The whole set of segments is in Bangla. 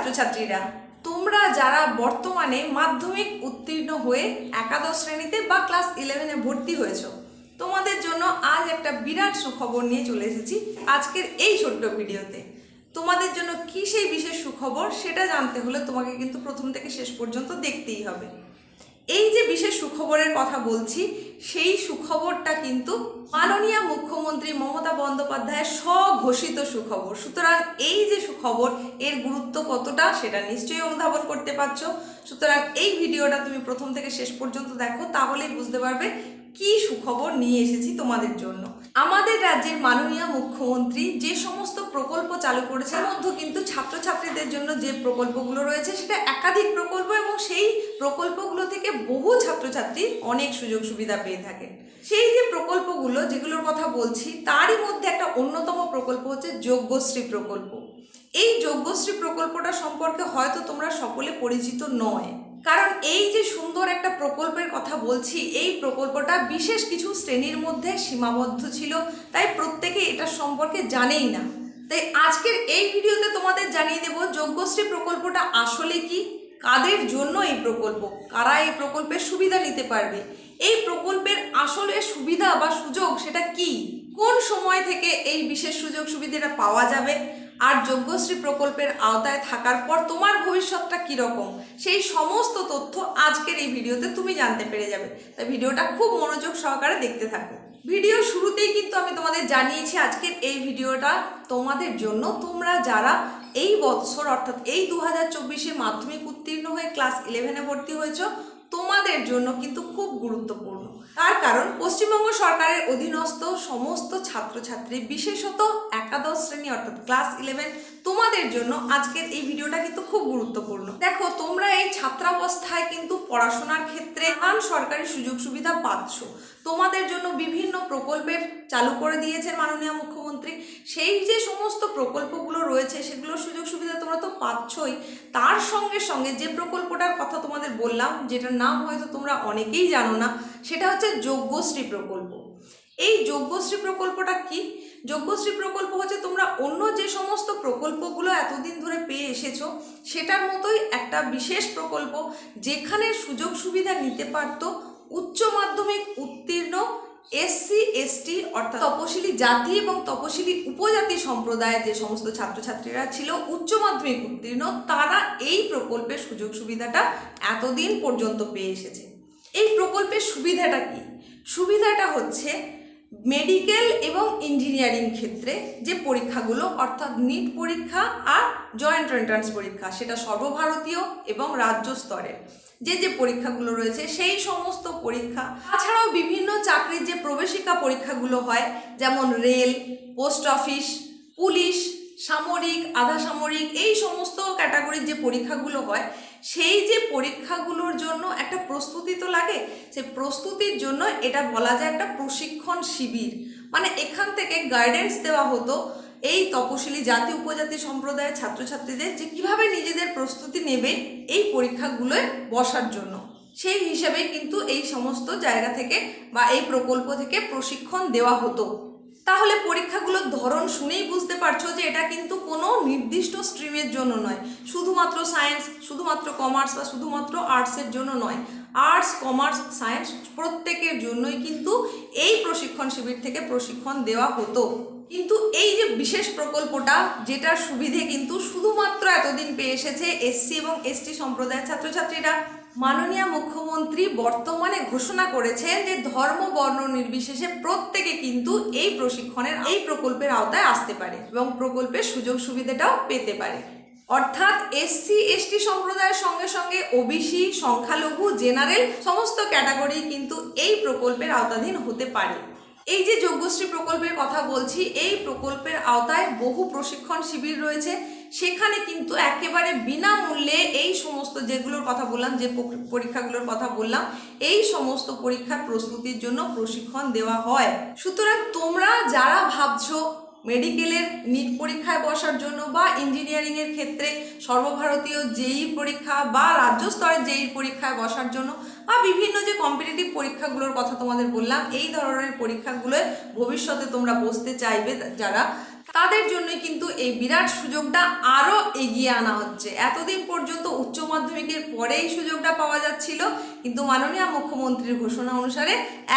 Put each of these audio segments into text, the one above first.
ছাত্রছাত্রীরা, তোমরা যারা বর্তমানে মাধ্যমিক উত্তীর্ণ হয়ে একাদশ শ্রেণীতে বা ক্লাস ইলেভেনে ভর্তি হয়েছো, তোমাদের জন্য আজ একটা বিরাট সুখবর নিয়ে চলে এসেছি আজকের এই ছোট্ট ভিডিওতে। তোমাদের জন্য কি সেই বিশেষ সুখবর সেটা জানতে হলে তোমাকে কিন্তু প্রথম থেকে শেষ পর্যন্ত দেখতেই হবে। এই যে বিশেষ সুখবরের কথা বলছি সেই সুখবরটা কিন্তু মাননীয় মুখ্যমন্ত্রী মমতা বন্দ্যোপাধ্যায়ের স্বঘোষিত সুখবর। সুতরাং এই যে সুখবর, এর গুরুত্ব কতটা সেটা নিশ্চয়ই অনুধাবন করতে পারছ। সুতরাং এই ভিডিওটা তুমি প্রথম থেকে শেষ পর্যন্ত দেখো, তাহলেই বুঝতে পারবে কি সুখবর নিয়ে এসেছি তোমাদের জন্য? আমাদের রাজ্যের মাননীয় মুখ্যমন্ত্রী যে সমস্ত প্রকল্প চালু করেছে মধ্যে কিন্তু ছাত্রছাত্রীদের জন্য যে প্রকল্পগুলো রয়েছে, সেটা একাধিক প্রকল্প এবং সেই প্রকল্পগুলো থেকে বহু ছাত্রছাত্রী অনেক সুযোগ সুবিধা পেয়ে থাকেন সেই যে প্রকল্পগুলো যেগুলোর কথা বলছি, তারই মধ্যে একটা অন্যতম প্রকল্প হচ্ছে যোগ্যশ্রী প্রকল্প। এই যোগ্যশ্রী প্রকল্পটা সম্পর্কে হয়তো তোমরা সকলে পরিচিত নয়। কারণ এই যে সুন্দর একটা প্রকল্পের কথা বলছি, এই প্রকল্পটা বিশেষ কিছু শ্রেণির মধ্যে সীমাবদ্ধ ছিল, তাই প্রত্যেকে এটা সম্পর্কে জানেই না। তাই আজকের এই ভিডিওতে তোমাদের জানিয়ে দেব যোগ্যশ্রী প্রকল্পটা আসলে কি? কাদের জন্য এই প্রকল্প? কারা এই প্রকল্পের সুবিধা নিতে পারবে? এই প্রকল্পের আসলে সুবিধা বা সুযোগ সেটা কি? কোন সময় থেকে এই বিশেষ সুযোগ সুবিধাটা পাওয়া যাবে? আর যোগ্যশ্রী প্রকল্পের আওতায় থাকার পর তোমার ভবিষ্যৎটা কীরকম? সেই সমস্ত তথ্য আজকের এই ভিডিওতে তুমি জানতে পেরে যাবে। তাই ভিডিওটা খুব মনোযোগ সহকারে দেখতে থাকো। ভিডিও শুরুতেই কিন্তু আমি তোমাদের জানিয়েছি আজকের এই ভিডিওটা তোমাদের জন্য। তোমরা যারা এই বৎসর, অর্থাৎ এই দু হাজার চব্বিশে মাধ্যমিক উত্তীর্ণ হয়ে ক্লাস ইলেভেনে ভর্তি হয়েছ তোমাদের জন্য কিন্তু খুব গুরুত্বপূর্ণ। তার কারণ, পশ্চিমবঙ্গ সরকারের অধীনস্থ সমস্ত ছাত্রছাত্রী, বিশেষত একাদশ শ্রেণি অর্থাৎ ক্লাস ইলেভেন, তোমাদের জন্য আজকের এই ভিডিওটা কিন্তু খুব গুরুত্বপূর্ণ। দেখো, তোমরা এই ছাত্রাবস্থায় কিন্তু পড়াশোনার ক্ষেত্রে নানান সরকারি সুযোগ সুবিধা পাচ্ছ। তোমাদের জন্য বিভিন্ন প্রকল্পের চালু করে দিয়েছেন মাননীয় মুখ্যমন্ত্রী সেই যে সমস্ত প্রকল্পগুলো রয়েছে, সেগুলোর সুযোগ সুবিধা তোমরা তো পাচ্ছই। তার সঙ্গে সঙ্গে যে প্রকল্পটার কথা তোমাদের বললাম, যেটার নাম হয়তো তোমরা অনেকেই জানো না, সেটা হচ্ছে যোগ্যশ্রী প্রকল্প। এই যোগ্যশ্রী প্রকল্পটা কি? যোগ্যশ্রী প্রকল্প হচ্ছে তোমরা অন্য যে সমস্ত প্রকল্পগুলো এতদিন ধরে পেয়ে এসেছ, সেটার মতোই একটা বিশেষ প্রকল্প, যেখানে সুযোগ সুবিধা নিতে পারতো উচ্চ মাধ্যমিক উত্তীর্ণ এসসি এসটি অর্থাৎ তপশিলি জাতি এবং তপশিলি উপজাতি সম্প্রদায়ের যে সমস্ত ছাত্রছাত্রীরা ছিল, উচ্চ মাধ্যমিক উত্তীর্ণ, তারা এই প্রকল্পের সুযোগ সুবিধাটা এতদিন পর্যন্ত পেয়ে এসেছে। এই প্রকল্পের সুবিধাটা কি? সুবিধাটা হচ্ছে মেডিকেল এবং ইঞ্জিনিয়ারিং ক্ষেত্রে যে পরীক্ষাগুলো, অর্থাৎ নিট পরীক্ষা আর জয়েন্ট এন্ট্রান্স পরীক্ষা, সেটা সর্বভারতীয় এবং রাজ্য স্তরের। যে যে পরীক্ষাগুলো রয়েছে, সেই সমস্ত পরীক্ষা, তাছাড়াও প্রবেশিকা পরীক্ষাগুলো হয়, যেমন রেল, পোস্ট অফিস, পুলিশ, সামরিক, আধা সামরিক, এই সমস্ত ক্যাটাগরির যে পরীক্ষাগুলো হয়, সেই যে পরীক্ষাগুলোর জন্য একটা প্রস্তুতি তো লাগে, সেই প্রস্তুতির জন্য এটা বলা যায় একটা প্রশিক্ষণ শিবির। মানে এখান থেকে গাইডেন্স দেওয়া হতো এই তপশিলি জাতি, উপজাতি সম্প্রদায়ের ছাত্রছাত্রীদের যে কীভাবে নিজেদের প্রস্তুতি নেবে এই পরীক্ষাগুলোয় বসার জন্য। সেই হিসেবে কিন্তু এই সমস্ত জায়গা থেকে বা এই প্রকল্প থেকে প্রশিক্ষণ দেওয়া হতো। তাহলে পরীক্ষাগুলোর ধরন শুনেই বুঝতে পারছ যে এটা কিন্তু কোনো নির্দিষ্ট স্ট্রিমের জন্য নয়। শুধুমাত্র সায়েন্স শুধুমাত্র কমার্স বা শুধুমাত্র আর্টসের জন্য নয়। আর্টস কমার্স সায়েন্স প্রত্যেকের জন্যই কিন্তু এই প্রশিক্ষণ শিবির থেকে প্রশিক্ষণ দেওয়া হতো। কিন্তু এই যে বিশেষ প্রকল্পটা, যেটার সুবিধে কিন্তু শুধুমাত্র এতদিন পেয়ে এসেছে এসসি এবং এসটি সম্প্রদায়ের ছাত্রছাত্রীরা মাননীয় মুখ্যমন্ত্রী বর্তমানে ঘোষণা করেছেন যে ধর্ম, বর্ণ নির্বিশেষে প্রত্যেকে কিন্তু এই প্রশিক্ষণের, এই প্রকল্পের আওতায় আসতে পারে এবং প্রকল্পের সুযোগ সুবিধাটাও পেতে পারে। অর্থাৎ এসসি এসটি সম্প্রদায়ের সঙ্গে সঙ্গে ওবিসি, সংখ্যালঘু, জেনারেল সমস্ত ক্যাটাগরি কিন্তু এই প্রকল্পের আওতাধীন হতে পারে। এই যে যোগ্যশ্রী প্রকল্পের কথা বলছি, এই প্রকল্পের আওতায় বহু প্রশিক্ষণ শিবির রয়েছে। সেখানে কিন্তু একেবারে বিনামূল্যে এই সমস্ত যেগুলোর কথা বললাম, যে পরীক্ষাগুলোর কথা বললাম, এই সমস্ত পরীক্ষার প্রস্তুতির জন্য প্রশিক্ষণ দেওয়া হয়। সুতরাং তোমরা যারা ভাবছ মেডিকেলের নিট পরীক্ষায় বসার জন্য বা ইঞ্জিনিয়ারিংয়ের ক্ষেত্রে সর্বভারতীয় জেই পরীক্ষা বা রাজ্য স্তরের জেই পরীক্ষায় বসার জন্য বা বিভিন্ন যে কম্পিটিটিভ পরীক্ষাগুলোর কথা তোমাদের বললাম, এই ধরনের পরীক্ষাগুলোয় ভবিষ্যতে তোমরা বসতে চাইবে, যারা তাদের জন্যই কিন্তু এই বিরাট সুযোগটা আরও এগিয়ে আনা হচ্ছে। এতদিন পর্যন্ত উচ্চ মাধ্যমিকের পরে এই সুযোগটা পাওয়া যাচ্ছিল, কিন্তু মাননীয় মুখ্যমন্ত্রীর ঘোষণা অনুসারে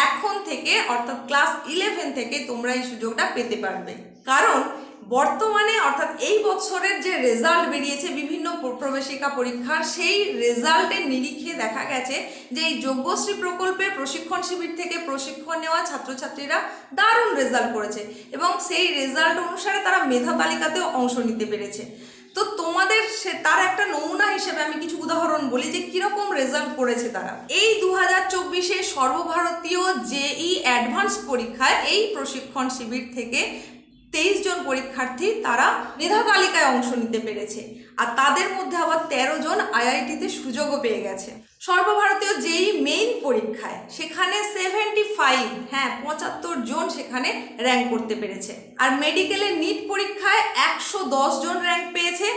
এখন থেকে, অর্থাৎ ক্লাস ইলেভেন থেকে তোমরা এই সুযোগটা পেতে পারবে। কারণ বর্তমানে, অর্থাৎ এই বছরের যে রেজাল্ট বেরিয়েছে বিভিন্ন প্র- প্রবেশিকা পরীক্ষার, সেই রেজাল্টের নিরিখে দেখা গেছে যে এই যোগ্যশ্রী প্রকল্পের প্রশিক্ষণ শিবির থেকে প্রশিক্ষণ নেওয়া ছাত্রছাত্রীরা দারুণ রেজাল্ট করেছে এবং সেই রেজাল্ট অনুসারে তারা মেধা তালিকাতেও অংশ নিতে পেরেছে। তো তোমাদের সে, তার একটা নমুনা হিসেবে আমি কিছু উদাহরণ বলি যে কীরকম রেজাল্ট করেছে তারা। এই দু হাজার চব্বিশে সর্বভারতীয় জেই অ্যাডভান্স পরীক্ষায় এই প্রশিক্ষণ শিবির থেকে তেইশ জন পরীক্ষার্থী তারা মেধা তালিকায় অংশ নিতে পেরেছে। আর তাদের মধ্যে আবার তেরো জন আইআইটিতে সুযোগও পেয়ে গেছে। সর্বভারতীয় যেই মেইন পরীক্ষায়, সেখানে সেভেন্টি ফাইভ হ্যাঁ পঁচাত্তর জন সেখানে র্যাঙ্ক করতে পেরেছে। আর মেডিকেলের নিট পরীক্ষায় একশো দশ জন র্যাঙ্ক পেয়েছে।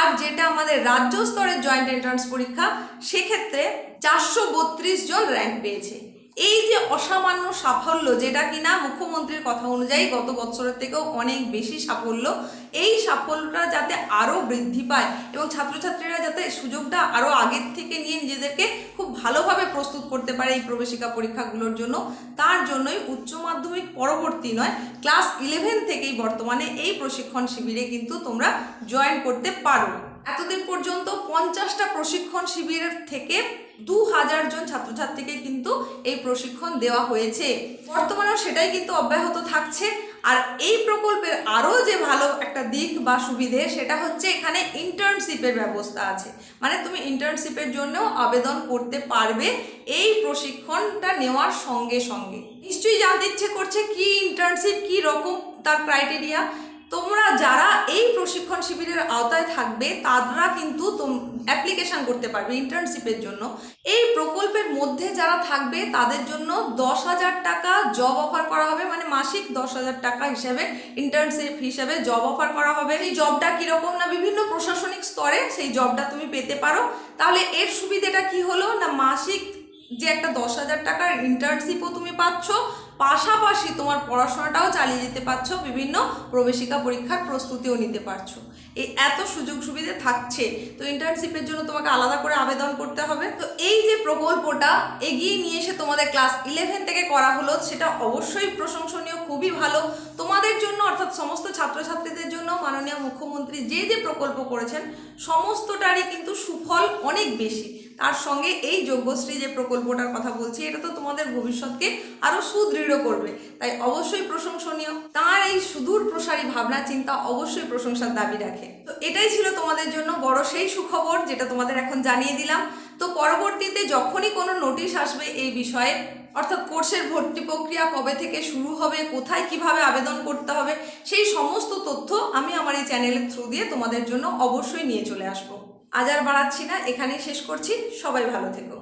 আর যেটা আমাদের রাজ্য স্তরের জয়েন্ট এন্ট্রান্স পরীক্ষা, সেক্ষেত্রে চারশো বত্রিশ জন র্যাঙ্ক পেয়েছে। এই যে অসামান্য সাফল্য যেটা কিনা মুখ্যমন্ত্রীর কথা অনুযায়ী গত বছরের থেকেও অনেক বেশি সাফল্য, এই সাফল্যটা যাতে আরও বৃদ্ধি পায় এবং ছাত্রছাত্রীরা যাতে সুযোগটা আরও আগের থেকে নিয়ে নিজেদেরকে খুব ভালোভাবে প্রস্তুত করতে পারে এই প্রবেশিকা পরীক্ষাগুলোর জন্য, তার জন্যই উচ্চ মাধ্যমিক পরবর্তী নয়, ক্লাস ইলেভেন থেকেই বর্তমানে এই প্রশিক্ষণ শিবিরে কিন্তু তোমরা জয়েন করতে পারো। এতদিন পর্যন্ত পঞ্চাশটা প্রশিক্ষণ শিবিরের থেকে দু হাজার জন ছাত্রছাত্রীকে কিন্তু এই প্রশিক্ষণ দেওয়া হয়েছে। বর্তমানেও সেটাই কিন্তু অব্যাহত থাকছে। আর এই প্রকল্পের আরও যে ভালো একটা দিক বা সুবিধে, সেটা হচ্ছে এখানে ইন্টার্নশিপের ব্যবস্থা আছে। মানে তুমি ইন্টার্নশিপের জন্যও আবেদন করতে পারবে এই প্রশিক্ষণটা নেওয়ার সঙ্গে সঙ্গে। নিশ্চয়ই জানতে ইচ্ছে করছে কি ইন্টার্নশিপ কি রকম তার ক্রাইটেরিয়া তোমরা যারা এই প্রশিক্ষণ শিবিরের আওতায় থাকবে, তারা কিন্তু অ্যাপ্লিকেশন করতে পারবে ইন্টার্নশিপের জন্য। এই প্রকল্পের মধ্যে যারা থাকবে, তাদের জন্য দশ হাজার টাকা জব অফার করা হবে মানে মাসিক দশ হাজার টাকা হিসেবে ইন্টার্নশিপ হিসেবে জব অফার করা হবে। এই জবটা কীরকম না, বিভিন্ন প্রশাসনিক স্তরে সেই জবটা তুমি পেতে পারো। তাহলে এর সুবিধাটা কি হলো না, মাসিক যে একটা দশ হাজার টাকার ইন্টার্নশিপও তুমি পাচ্ছ পাশাপাশি তোমার পড়াশোনাটাও চালিয়ে যেতে পারছ বিভিন্ন প্রবেশিকা পরীক্ষার প্রস্তুতিও নিতে পারছ। এই এত সুযোগ সুবিধে থাকছে, তো ইন্টার্নশিপের জন্য তোমাকে আলাদা করে আবেদন করতে হবে। তো এই যে প্রকল্পটা এগিয়ে নিয়ে এসে তোমাদের ক্লাস ইলেভেন থেকে করা হলো, সেটা অবশ্যই প্রশংসনীয়, খুবই ভালো। তোমাদের জন্য অর্থাৎ সমস্ত ছাত্রছাত্রীদের জন্য মাননীয় মুখ্যমন্ত্রী যে যে প্রকল্প করেছেন, সমস্তটারই কিন্তু সুফল অনেক বেশি। তার সঙ্গে এই যোগ্যশ্রী যে প্রকল্পটার কথা বলছি, এটা তো তোমাদের ভবিষ্যৎকে আরও সুদৃঢ় করবে। তাই অবশ্যই প্রশংসনীয়। তার এই সুদূর প্রসারী ভাবনা, চিন্তা অবশ্যই প্রশংসার দাবি রাখে। তো এটাই ছিল তোমাদের জন্য বড় সেই সুখবর যেটা তোমাদের এখন জানিয়ে দিলাম। তো পরবর্তীতে যখনই কোনো নোটিশ আসবে এই বিষয়ে, অর্থাৎ কোর্সের ভর্তি প্রক্রিয়া কবে থেকে শুরু হবে, কোথায় কীভাবে আবেদন করতে হবে, সেই সমস্ত তথ্য আমি আমার এই চ্যানেলের থ্রু দিয়ে তোমাদের জন্য অবশ্যই নিয়ে চলে আসব। আজ আর বাড়াচ্ছি না, এখানেই শেষ করছি। সবাই ভালো থেকো।